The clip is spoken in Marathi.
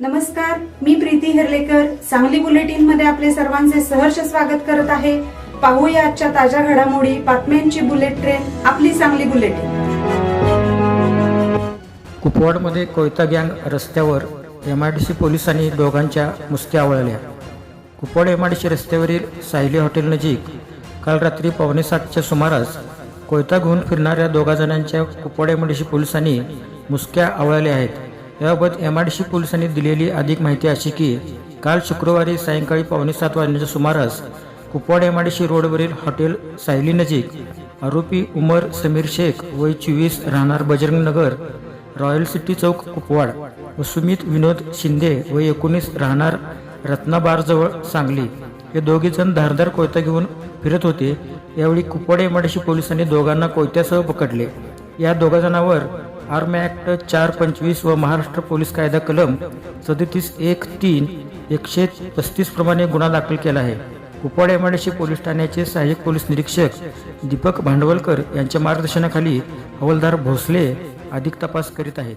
नमस्कार मी प्रीती हिरलेकर. सांगली बुलेटिनमध्ये आपले सर्वांचे सहर्ष स्वागत करत आहे. पाहूया आजच्या ताज्या घडामोडी बातम्यांची बुलेट ट्रेन आपली सांगली बुलेटिन. कुपवाडमध्ये कोयता गँग रस्त्यावर एम आय डी सी पोलिसांनी दोघांच्या मुसक्या आवळल्या. Kupwad M I D C रस्त्यावरील सायली हॉटेल नजीक काल रात्री पावणे सातच्या सुमारास कोयता घेऊन फिरणाऱ्या दोघा जणांच्या Kupwad M I D C पोलिसांनी मुसक्या आवळल्या आहेत. याबाबत एम आर डी सी पोलिसांनी दिलेली अधिक माहिती अशी की काल शुक्रवारी सायंकाळी पावणे सात वाजण्याच्या सुमारास Kupwad M R D C रोडवरील हॉटेल सायली नजीक आरोपी उमर समीर शेख वय चोवीस राहणार बजरंग नगर रॉयल सिटी चौक कुपवाड व सुमित विनोद शिंदे व एकोणीस राहणार रत्नाबारजवळ सांगली. हे दोघेजण धारदार कोयता घेऊन फिरत होते. यावेळी कुपवाड एमआयडीसी पोलिसांनी दोघांना कोयत्यासह पकडले. या दोघा जणांवर आर्म ॲक्ट चार पंचवीस व महाराष्ट्र पोलीस कायदा कलम सदतीस एक तीन एकशे पस्तीस प्रमाणे गुन्हा दाखल केला आहे. कुपवाड एमआयडीसी पोलीस ठाण्याचे सहाय्यक पोलीस निरीक्षक दीपक भांडवलकर यांच्या मार्गदर्शनाखाली हवालदार भोसले अधिक तपास करीत आहेत.